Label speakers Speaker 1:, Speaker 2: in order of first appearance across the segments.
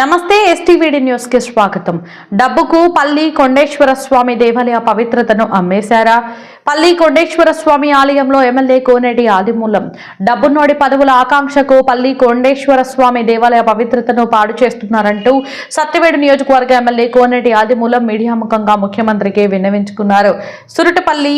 Speaker 1: నమస్తే ఎస్టీవీడి న్యూస్కి స్వాగతం. డబ్బుకు పల్లి కొండేశ్వర స్వామి దేవాలయ పవిత్రతను అమ్మేశారా? పల్లి కొండేశ్వర స్వామి ఆలయంలో ఎమ్మెల్యే కోనేటి ఆదిమూలం. డబ్బునోడి పదవుల ఆకాంక్షకు పల్లి కొండేశ్వర స్వామి దేవాలయ పవిత్రతను పాడు చేస్తున్నారంటూ సత్యవేడు నియోజకవర్గ ఎమ్మెల్యే కోనేటి ఆదిమూలం మీడియా ముఖంగా ముఖ్యమంత్రికి విన్నవించుకున్నారు. సురటపల్లి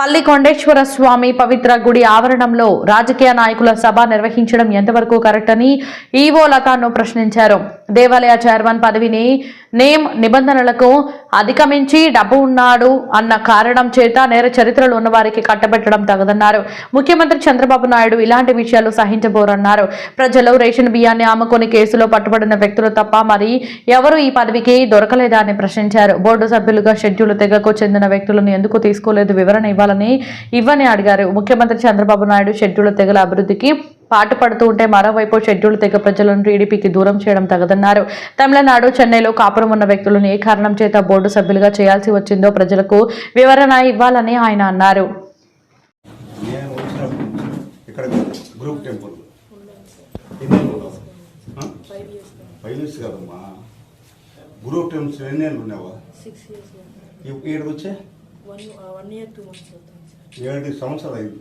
Speaker 1: పల్లి కొండేశ్వర స్వామి పవిత్ర గుడి ఆవరణంలో రాజకీయ నాయకుల సభ నిర్వహించడం ఎంతవరకు కరెక్ట్ అని ఈవో లతాను ప్రశ్నించారు. దేవాలయ చైర్మన్ పదవిని నేమ్ నిబంధనలకు అధిగమించి డబ్బు ఉన్నాడు అన్న కారణం చేత నేర చరిత్రలో ఉన్న వారికి కట్టబెట్టడం తగదన్నారు. ముఖ్యమంత్రి చంద్రబాబు నాయుడు ఇలాంటి విషయాలు సహించబోరన్నారు. ప్రజలు రేషన్ బియ్యాన్ని అమ్ముకుని కేసులో పట్టుబడిన వ్యక్తులు తప్ప మరి ఎవరు ఈ పదవికి దొరకలేదా అని ప్రశ్నించారు. బోర్డు సభ్యులుగా షెడ్యూల్ తెగకు చెందిన వ్యక్తులను ఎందుకు తీసుకోలేదు? వివరణ ఇవ్వాలని ఇవ్వని అడిగారు. ముఖ్యమంత్రి చంద్రబాబు నాయుడు షెడ్యూల్ తెగల అభివృద్ధికి పాటుపడుతూ ఉంటే మరోవైపు షెడ్యూల్ తెగ ప్రజలను టీడీపీకి దూరం చేయడం తగదన్నారు. తమిళనాడు చెన్నైలో కాపురం ఉన్న వ్యక్తులను ఏ కారణం చేత బోర్డు సభ్యులుగా చేయాల్సి వచ్చిందో ప్రజలకు వివరణ ఇవ్వాలని ఆయన అన్నారు.
Speaker 2: నేను వచ్చినప్పుడు ఇక్కడ గ్రూప్ ఎన్ని ఏళ్ళు ఉన్నావు? వచ్చే
Speaker 3: సార్
Speaker 2: ఏడు సంవత్సరాలు అయింది.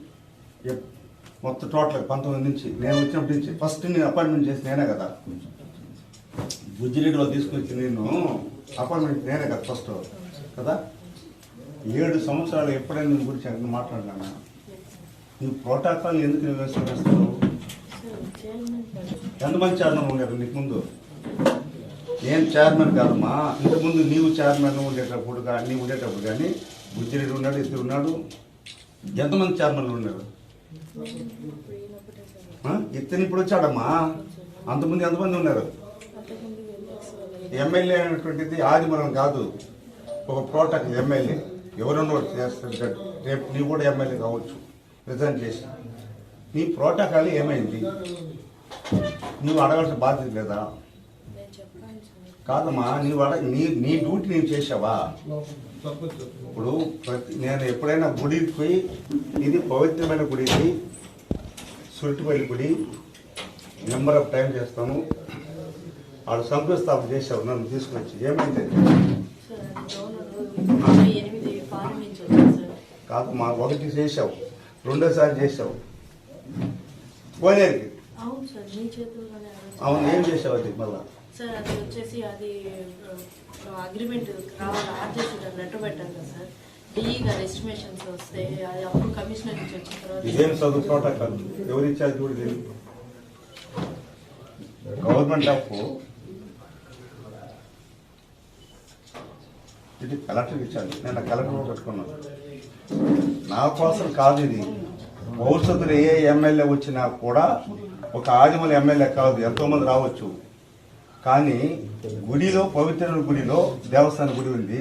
Speaker 2: మొత్తం టోటల్ పంతొమ్మిది నుంచి నేను వచ్చినప్పటి నుంచి ఫస్ట్ నేను అపాయింట్మెంట్ చేసి నేనే కదా. బుజ్జిరెడ్డిలో తీసుకొచ్చి నేను అపాయింట్మెంట్ నేనే కదా ఫస్ట్. కదా? ఏడు సంవత్సరాలు ఎప్పుడైనా నీ గురించి అక్కడ మాట్లాడినా నువ్వు ప్రోటోకాల్ ఎందుకు నువ్వు వేసుకొస్తావు
Speaker 3: మంది చైర్మన్ గారు
Speaker 2: ఎంతమంది చైర్మన్ నీకు ముందు? నేను చైర్మన్ కాదమ్మా. ఇంతకుముందు నీవు చైర్మన్ ఉండేటప్పుడు కానీ నీవు ఉండేటప్పుడు కానీ బుజ్జిరెడ్డి ఉన్నాడు ఇద్దరు ఉన్నాడు. ఎంతమంది చైర్మన్లు ఉన్నారు? ఇతను ఇప్పుడు వచ్చాడమ్మా. అంతకుముందు ఎంతమంది ఉన్నారు? ఎమ్మెల్యే అనేటువంటిది ఆదిమూలం కాదు. ఒక ప్రోటక్ ఎమ్మెల్యే ఎవరన్నా ఒకటి చేస్తారు రేపు నీవు కూడా ఎమ్మెల్యే కావచ్చు. రిజైన్ చేసి. నీ ప్రోటోకాల్ ఏమైంది? నువ్వు అడగాల్సిన బాధ్యత లేదా? కాదమ్మా నీవు అడగ నీ నీ డ్యూటీ నేను చేసావా? ఇప్పుడు ప్రతి నేను ఎప్పుడైనా గుడికి పోయి ఇది పవిత్రమైన గుడి ఇది సురిటిపల్లి గుడి నెంబర్ ఆఫ్ టైం చేస్తాను ఆడు సంకస్థాపన చేసావు నన్ను తీసుకొచ్చి ఏమైంది
Speaker 3: సార్ అది గవర్నర్ నలభై ఎనిమిది ఫారెన్ నుంచి వచ్చాను సార్.
Speaker 2: కాదమ్మా ఒకటి చేసావు రెండోసారి చేసావు కోనేరికి
Speaker 3: అవును మీ
Speaker 2: ఏం చేసావు అది మళ్ళా?
Speaker 3: సార్ అది వచ్చేసి అది అగ్రిమెంట్ రావాలి? ఆర్జేసీ గారు లెటర్ పెట్టాను కదా సార్. ఎస్టిమేషన్స్ వస్తే అది అప్పుడు కమిషనర్ నుంచి వచ్చిన తర్వాత
Speaker 2: ఇదేం చదువు ప్రోటోకాల్ ఎవరు ఇచ్చారు చూడు ఇది గవర్నమెంట్ ఆఫ్ ఇది కలెక్టర్ ఇచ్చాను నేను కలెక్టర్ పెట్టుకున్నాను. నా కోసం కాదు ఇది. భవిష్యత్తులో ఏ ఎమ్మెల్యే వచ్చినా కూడా ఒక ఆదిమల ఎమ్మెల్యే కాదు. ఎంతో మంది రావచ్చు. కానీ గుడిలో పవిత్రమైన గుడిలో దేవస్థాన గుడి ఉంది.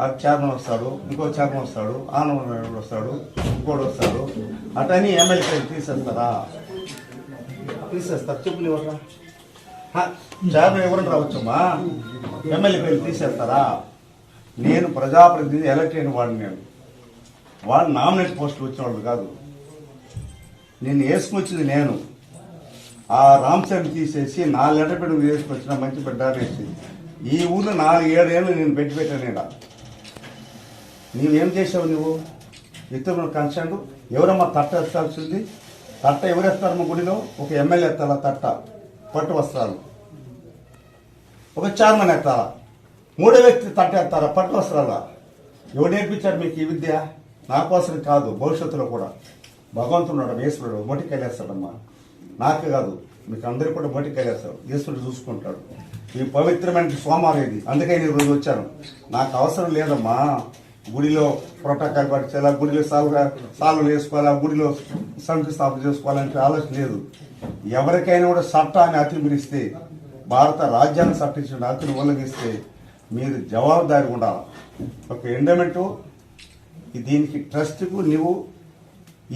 Speaker 2: ఆ చైర్మన్ వస్తాడు ఇంకో చైర్మన్ వస్తాడు ఆనంద వస్తాడు ఇంకోటి వస్తాడు. అటని ఎమ్మెల్యే తీసేస్తారా? తీసేస్తారు. చెప్పు నీవరా చైర్మన్ ఎవరైనా రావచ్చమ్మా? ఎమ్మెల్యే పేరు తీసేస్తారా? నేను ప్రజాప్రతినిధి ఎలక్ట్ అయిన వాడిని నేను. వాడు నామినేట్ పోస్టులు వచ్చిన వాళ్ళు కాదు. నేను వేసుకొచ్చింది నేను. ఆ రామచంద్ర తీసేసి నా లెటర్ పెట్టి వేసుకొచ్చిన మంచి బిడ్డ వేసి ఈ ఊళ్ళో నాలుగు ఏడు నేను పెట్టి పెట్టాను ఈడ. నీవేం చేసావు నువ్వు? ఇతరుల కన్సర్న్ ఎవరమ్మా తట్ట ఎత్తాల్సింది తట్ట ఎవరు గుడిలో? ఒక ఎమ్మెల్యే ఎత్తాలా తట్ట? పట్టు వస్త్రాలు. ఒక చైర్మన్ ఎత్తాలా? మూడో వ్యక్తి తట్టేస్తారు పట్టు వస్త్రాలా? ఎవరు నేర్పించారు మీకు ఈ విద్య? నా కోసం కాదు భవిష్యత్తులో కూడా. భగవంతుడు ఈశ్వరుడు మొటికి నాకు నాకే కాదు మీకు అందరికీ కూడా మొటికి ఈశ్వరుడు చూసుకుంటాడు. ఈ పవిత్రమైన సోమవారం ఇది. అందుకే నేను రోజు వచ్చాను. నాకు అవసరం లేదమ్మా. గుడిలో ప్రోటోకాల్ పట్టించాలా గుడిలో సాల్గా సాల్వలు వేసుకోవాలా గుడిలో శంకుస్థాపన చేసుకోవాలంటే ఆలోచన లేదు. ఎవరికైనా కూడా చట్టాన్ని అతిమిరిస్తే భారత రాజ్యాన్ని చట్టించిన అతిని ఉల్లంఘిస్తే మీరు జవాబుదారి ఉండాలి. ఒక ఎండమెంటు దీనికి ట్రస్ట్కు నువ్వు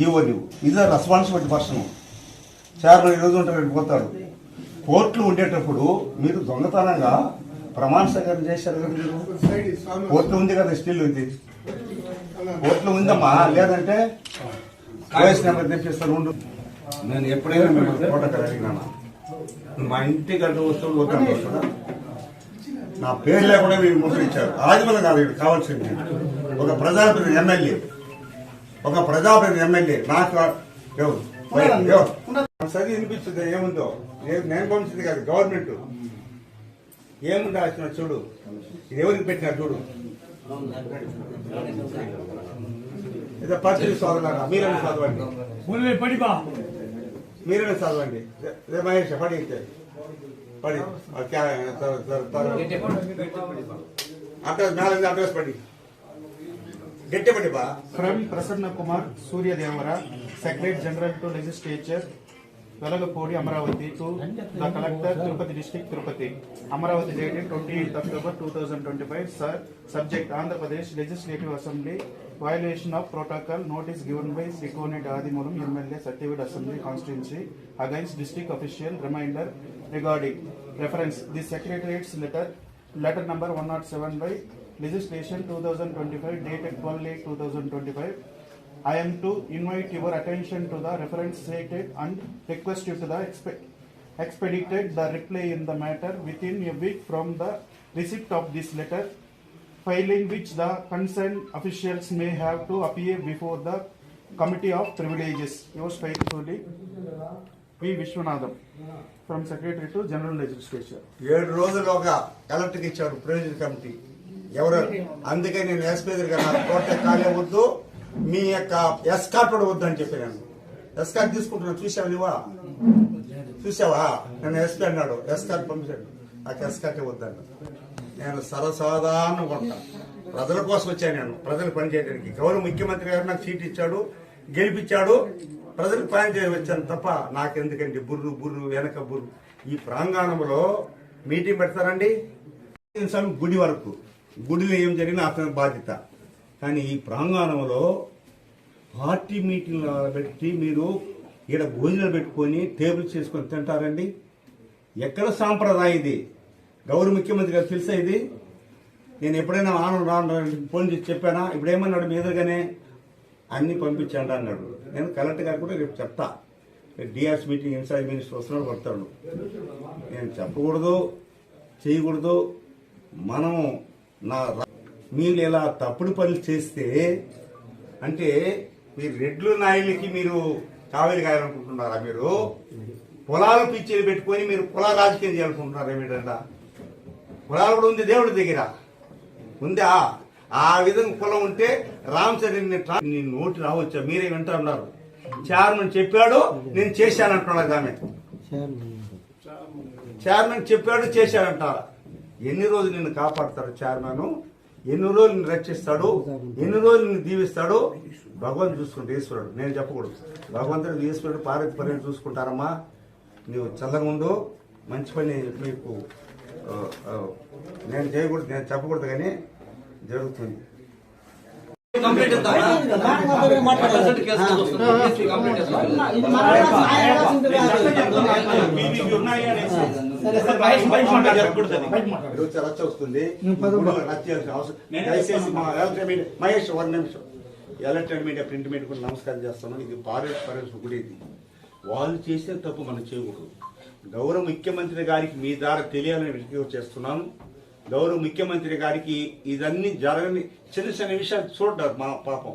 Speaker 2: ఈవో నువ్వు ఇదే రెస్పాన్సిబిలిటీ పర్సన్. చైర్మన్ ఈరోజు ఉంటాడు పోతాడు. కోర్టులు ఉండేటప్పుడు మీరు దొంగతనంగా ప్రమాణ స్వీకారం చేశారు కదా మీరు? కోర్టు ఉంది కదా స్టిల్ ఇది. కోర్టులో ఉందమ్మా లేదంటే కాంగ్రెస్ నెంబర్ తెప్పిస్తారు ఉండు. నేను ఎప్పుడైనా మిమ్మల్ని ప్రోటోకాల్ కలిగినా మా ఇంటి గంట వస్తువులు పోతాను కదా నా పేరు లేకుండా మీరు ముద్రించారు ఆదిమలం కాదు ఇక్కడ కావాల్సింది. ఒక ప్రజాప్రతి ఎమ్మెల్యే. ఒక ప్రజాప్రతి ఎమ్మెల్యే. నాకు సరి వినిపిస్తుంది. ఏముందో? నేను పంపించింది కాదు గవర్నమెంట్. ఏముంది రాసిన చూడు. ఎవరికి పెట్టినారు చూడు. ఏదో పత్రిక చదవలారా? మీరైనా చదవండి. మీరైనా చదవండి. మహేష్ పడితే పడి. అడ్రస్ మేడం పడి. గట్టి పడి బా
Speaker 4: Prasanna Kumar Suryadevara secretary general to legislature Velagapudi Amaravati to the collector Tirupati district Tirupati. Amaravati date twenty eighth October two thousand twenty five sir. Subject Andhra Pradesh legislative assembly violation of protocol notice given by Sikonet Adimulam MLA Satyavid Assembly Constituency against district official reminder regarding reference the Secretariat's letter, letter number 107 by legislation 2025 dated 12/8/2025. I am to invite your attention to the reference stated and request you to the expe- expedited the reply in the matter within a week from the receipt of this letter, failing which the concerned officials may have to appear before the committee of privileges yours faithfully V Viswanatham from secretary to general legislature
Speaker 2: ఏడు రోజులుగా కలెక్టర్కి ఇచ్చారు privilege committee ఎవరు అందుకే నేను ఎస్పీదర్ గారు court ఖాళీ వద్దు మీ యొక్క ఎస్కాట్ కూడా వద్దు అని చెప్పాను ఎస్కాట్ తీసుకుంటున్నా చూసావు నువ్వా చూసావా నేను ఎస్పీ అన్నాడు ఎస్కాట్ పంపించాడు నాకు ఎస్కాటే వద్దన్నాడు నేను సర్వసాధారణ ఉంటా. ప్రజల కోసం వచ్చాను నేను. ప్రజలు పనిచేయడానికి గౌరవ ముఖ్యమంత్రి గారు నాకు సీట్ ఇచ్చాడు గెలిపించాడు ప్రజలకు పని చేయ వచ్చాను తప్ప నాకెందుకండి బుర్రు బుర్రు వెనక బుర్రు. ఈ ప్రాంగణంలో మీటింగ్ పెడతారండి? స్వామి గుడి వరకు. గుడిలో ఏం జరిగినా అతని బాధ్యత. కానీ ఈ ప్రాంగణంలో పార్టీ మీటింగ్లు పెట్టి మీరు ఇక్కడ భోజనాలు పెట్టుకొని టేబుల్స్ చేసుకొని తింటారండి. ఎక్కడ సాంప్రదాయం ఇది? గౌరవ ముఖ్యమంత్రి గారు తెలుసా ఇది? నేను ఎప్పుడైనా ఆనంద రాను ఫోన్ చేసి చెప్పానా? ఇప్పుడేమన్నాడు మీ ఎదురుగానే? అన్ని పంపించండి అన్నాడు. నేను కలెక్టర్ గారు కూడా రేపు చెప్తా. డిఆర్స్ మీటింగ్ ఇన్సార్జ్ మినిస్టర్ వస్తున్నాడు పడతాడు నేను చెప్పకూడదు చేయకూడదు. మనం నా మీరు ఇలా తప్పుడు పనులు చేస్తే అంటే మీరు రెడ్లు నాయులకి మీరు కావేలి కాయాలనుకుంటున్నారా మీరు? పొలాలు పిచ్చిలు పెట్టుకొని మీరు పొలాలు రాజకీయం చేయాలనుకుంటున్నారా ఏమిటంటే కులాలు కూడా ఉంది దేవుడి దగ్గర. ఉందా? ఆ విధంగా కులం ఉంటే రామచంద్ర నీ నోటి రావచ్చా? మీరే వింటా ఉన్నారు. చైర్మన్ చెప్పాడు నేను చేశానంటున్నాడు ఆమె. చైర్మన్ చెప్పాడు చేశాడంటారా ఎన్ని రోజులు నిన్ను కాపాడతాడు చైర్మన్? ఎన్ని రోజులు నిన్ను రక్షిస్తాడు? ఎన్ని రోజులు నిన్ను దీవిస్తాడు? భగవంతుడు చూసుకుంటే ఈశ్వరుడు. నేను చెప్పకూడదు. భగవంతుడు ఈశ్వరుడు పార్వతి పర్యటన చూసుకుంటారమ్మా. నీవు చల్లగా ఉండు. మంచి పని మీకు నేను చేయకూడదు నేను చెప్పకూడదు కానీ జరుగుతుంది రచ్చ వస్తుంది దయచేసి మా మహేష్ ఒక నిమిషం ఎలక్ట్రిక్ మీడియా ప్రింట్ మీడియా కూడా నమస్కారం చేస్తాను ఇది పారేష్ పరేష్ గుడి ఇది వాళ్ళు చేసిన తప్పు మనం చేయకూడదు గౌరవ ముఖ్యమంత్రి గారికి మీ ద్వారా తెలియాలని విజ్ఞప్తి చేస్తున్నాను. గౌరవ ముఖ్యమంత్రి గారికి ఇదన్నీ జరగని చిన్న చిన్న విషయాలు చూడ్డారు మా పాపం.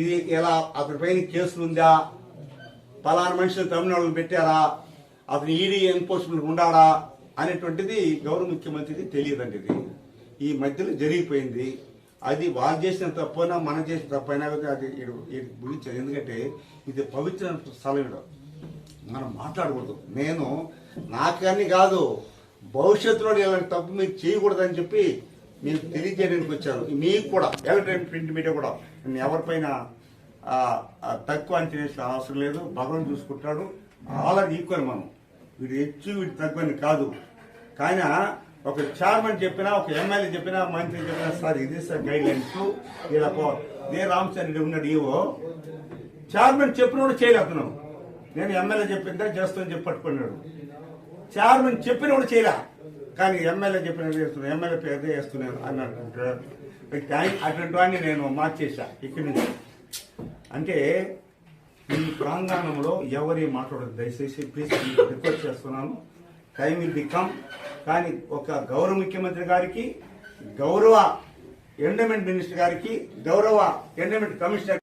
Speaker 2: ఇది ఎలా అతని పైన కేసులు ఉందా? పలానా మనుషులు తమిళనాడులో పెట్టారా? అతను ఈడీ ఎన్ఫోర్స్మెంట్ ఉండాడా అనేటువంటిది గౌరవ ముఖ్యమంత్రికి తెలియదండి ఇది. ఈ మధ్యలో జరిగిపోయింది. అది వాళ్ళు చేసిన తప్పైనా మనం చేసిన తప్పైనా కూడా అది గురించి ఎందుకంటే ఇది పవిత్ర స్థలం మనం మాట్లాడకూడదు. నేను నాకని కాదు భవిష్యత్తులో ఇలాంటి తప్పు మీరు చేయకూడదని చెప్పి మీకు తెలియజేయడానికి వచ్చారు. మీకు కూడా ఎలక్ట్రానిక్ ప్రింట్ మీడియా కూడా. నేను ఎవరిపైన తక్కువ అని తక్కువ అంచనేసిన అవసరం లేదు. భగవాన్ చూసుకుంటాడు. ఆల్రెడీ ఈక్వల్ మనం. వీడు హెచ్చు వీడు తక్కువ అని కాదు. కానీ ఒక చైర్మన్ చెప్పినా ఒక ఎమ్మెల్యే చెప్పినా మంత్రి చెప్పినా సార్ ఇది సార్ గైడ్ లైన్స్ ఇలా పో. రామ్ రామచంద్రుడు ఉన్నాడు ఈవో. చైర్మన్ కూడా చేయలేకున్నాం నేను ఎమ్మెల్యే చెప్పిందా చేస్తానని చెప్పి పట్టుకున్నాడు. చైర్మన్ కూడా చేయలేదు కానీ ఎమ్మెల్యే చెప్పినట్టు చేస్తున్నాను ఎమ్మెల్యే పేరు చేస్తున్నాను అని అనుకుంటాడు అటువంటి వాడిని నేను మార్చేసా ఇక్కడి నుంచి. అంటే ఈ ప్రాంగణంలో ఎవరి మాట్లాడదు దయచేసి ప్లీజ్ రిక్వెస్ట్ చేస్తున్నాను. టైం విల్ బి కమ్ కానీ ఒక గౌరవ ముఖ్యమంత్రి గారికి గౌరవ ఎండమెంట్ మినిస్టర్ గారికి గౌరవ ఎండమెంట్ కమిషనర్